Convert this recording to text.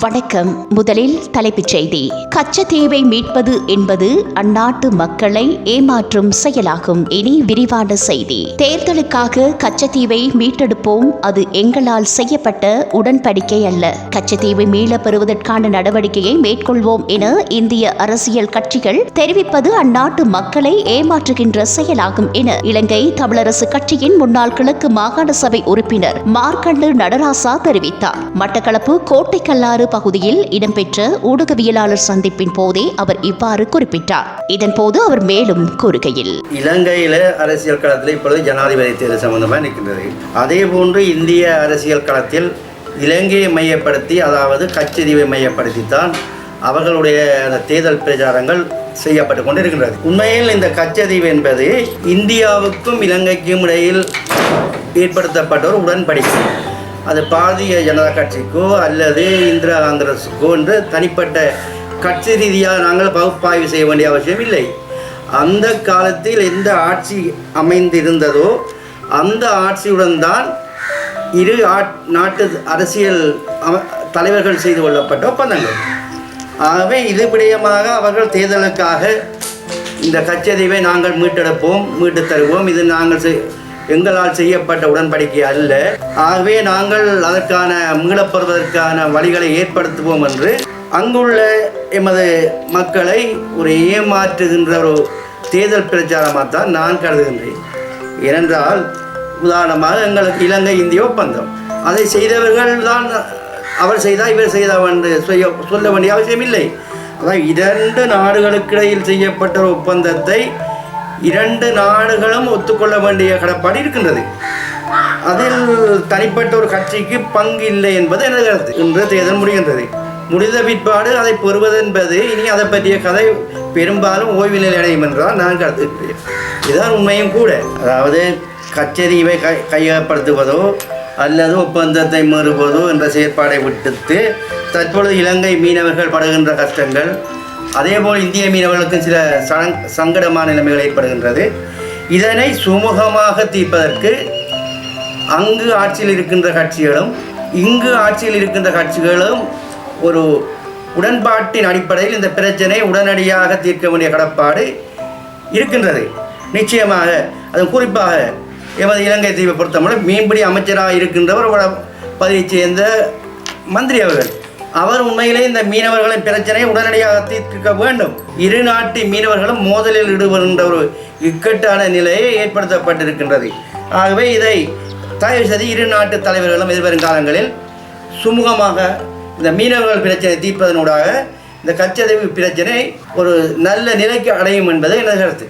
வணக்கம். முதலில் தலைப்புச் செய்தி. கச்சத்தீவை மீட்பது என்பது அந்நாட்டு மக்களை ஏமாற்றும் செயலாகும். இனி விரிவான செய்தி. தேர்தலுக்காக கச்சத்தீவை மீட்டெடுப்போம். அது எங்களால் செய்யப்பட்ட உடன்படிக்கை அல்ல. கச்சத்தீவை மீளப் பெறுவதற்கான நடவடிக்கையை மேற்கொள்வோம் என இந்திய அரசியல் கட்சிகள் தெரிவிப்பது அந்நாட்டு மக்களை ஏமாற்றுகின்ற செயலாகும் என இலங்கை தமிழரசு கட்சியின் முன்னாள் கிழக்கு மாகாண சபை உறுப்பினர் மார்க்கண்டு நடராசா தெரிவித்தார். மட்டக்களப்பு கோட்டைக்கல்லாறு பகுதியில் இடம்பெற்ற ஊடகவியலாளர் சந்திப்பின் போதே அவர் இவ்வாறு குறிப்பிட்டார். இதன்போது அவர் மேலும் கூறுகையில் இலங்கையில அரசியல் களத்தில் இப்பொழுது ஜனாதிபதி தேர்தல் சம்பந்தமாக நிற்கின்றது. அதே போன்று இந்திய அரசியல் களத்தில் இலங்கையை மையப்படுத்தி அதாவது கச்சதீவை மையப்படுத்தித்தான் அவர்களுடைய தேர்தல் பிரச்சாரங்கள் செய்யப்பட்டு கொண்டிருக்கின்றது. உண்மையில் இந்த கச்சதீவு என்பது இந்தியாவுக்கும் இலங்கைக்கும் இடையில் ஏற்படுத்தப்பட்ட ஒரு உடன்படிக்கை. அது பாரதிய ஜனதா கட்சிக்கோ அல்லது இந்திரா காங்கிரஸுக்கோ என்று தனிப்பட்ட கட்சி ரீதியாக நாங்கள் பகுப்பாய்வு செய்ய வேண்டிய அவசியம் இல்லை. அந்த காலத்தில் எந்த ஆட்சி அமைந்திருந்ததோ அந்த ஆட்சியுடன் தான் இரு ஆட் நாட்டு அரசியல் தலைவர்கள் செய்து கொள்ளப்பட்ட ஒப்பந்தங்கள். ஆகவே இது விடயமாக அவர்கள் தேர்தலுக்காக இந்த கச்சதீவை நாங்கள் மீட்டெடுப்போம் மீட்டு தருவோம். இது நாங்கள் செய்- எங்களால் செய்யப்பட்ட உடன்படிக்கை அல்ல. ஆகவே நாங்கள் அதற்கான மீளப்பெறுவதற்கான வழிகளை ஏற்படுத்துவோம் என்று அங்குள்ள எமது மக்களை ஒரு ஏமாற்றுகின்ற ஒரு தேர்தல் பிரச்சாரமாக தான் நான் கருதுகின்றேன். ஏனென்றால் உதாரணமாக எங்களுக்கு இலங்கை இந்திய ஒப்பந்தம். அதை செய்தவர்கள் தான் அவர் செய்தால் இவர் செய்தார் என்று செய்ய சொல்ல வேண்டிய அவசியம் இல்லை அதான் இரண்டு நாடுகளுக்கிடையில் செய்யப்பட்ட ஒரு ஒப்பந்தத்தை இரண்டு நாடுகளும் ஒத்துக்கொள்ள வேண்டிய கடப்பாடு இருக்கின்றது. அதில் தனிப்பட்ட ஒரு கட்சிக்கு பங்கு இல்லை என்பது எனது கருத்து. இன்று தேர்தல் முடிகின்றது. முடிந்த பிற்பாடு அதை பெறுவது என்பது இனி அதை பற்றிய கதை பெரும்பாலும் ஓய்வு நிலை அடையும் என்றால் நான் கருத்துக்கிறேன் இதுதான் உண்மையும் கூட. அதாவது கச்சேரியை கை கையகப்படுத்துவதோ அல்லது ஒப்பந்தத்தை மீறுவதோ என்ற செயற்பாடை விட்டுத்து தற்பொழுது இலங்கை மீனவர்கள் படுகின்ற கஷ்டங்கள் அதேபோல் இந்திய மீனவர்களுக்கும் சில சங் சங்கடமான நிலைமைகள் ஏற்படுகின்றது. இதனை சுமூகமாக தீர்ப்பதற்கு அங்கு ஆட்சியில் இருக்கின்ற கட்சிகளும் இங்கு ஆட்சியில் இருக்கின்ற கட்சிகளும் ஒரு உடன்பாட்டின் அடிப்படையில் இந்த பிரச்சனை உடனடியாக தீர்க்க வேண்டிய கடப்பாடு இருக்கின்றது. நிச்சயமாக அது குறிப்பாக எமது இலங்கை தீவை பொறுத்தவரை மீன்பிடி அமைச்சராக இருக்கின்றவர் ஒரு பதவியைச் சேர்ந்த மந்திரி அவர்கள். அவர் உண்மையிலே இந்த மீனவர்களின் பிரச்சனையை உடனடியாக தீர்க்க வேண்டும். இரு நாட்டு மீனவர்களும் மோதலில் ஈடுபடுகின்ற ஒரு இக்கட்டான நிலையை ஏற்படுத்தப்பட்டிருக்கின்றது. ஆகவே இதை தயவு செய்து இரு நாட்டு தலைவர்களும் எதிர்வரும் காலங்களில் சுமூகமாக இந்த மீனவர்கள் பிரச்சனை தீர்ப்பதனூடாக இந்த கச்சதவி பிரச்சனை ஒரு நல்ல நிலைக்கு அடையும் என்பது எனது கருத்து.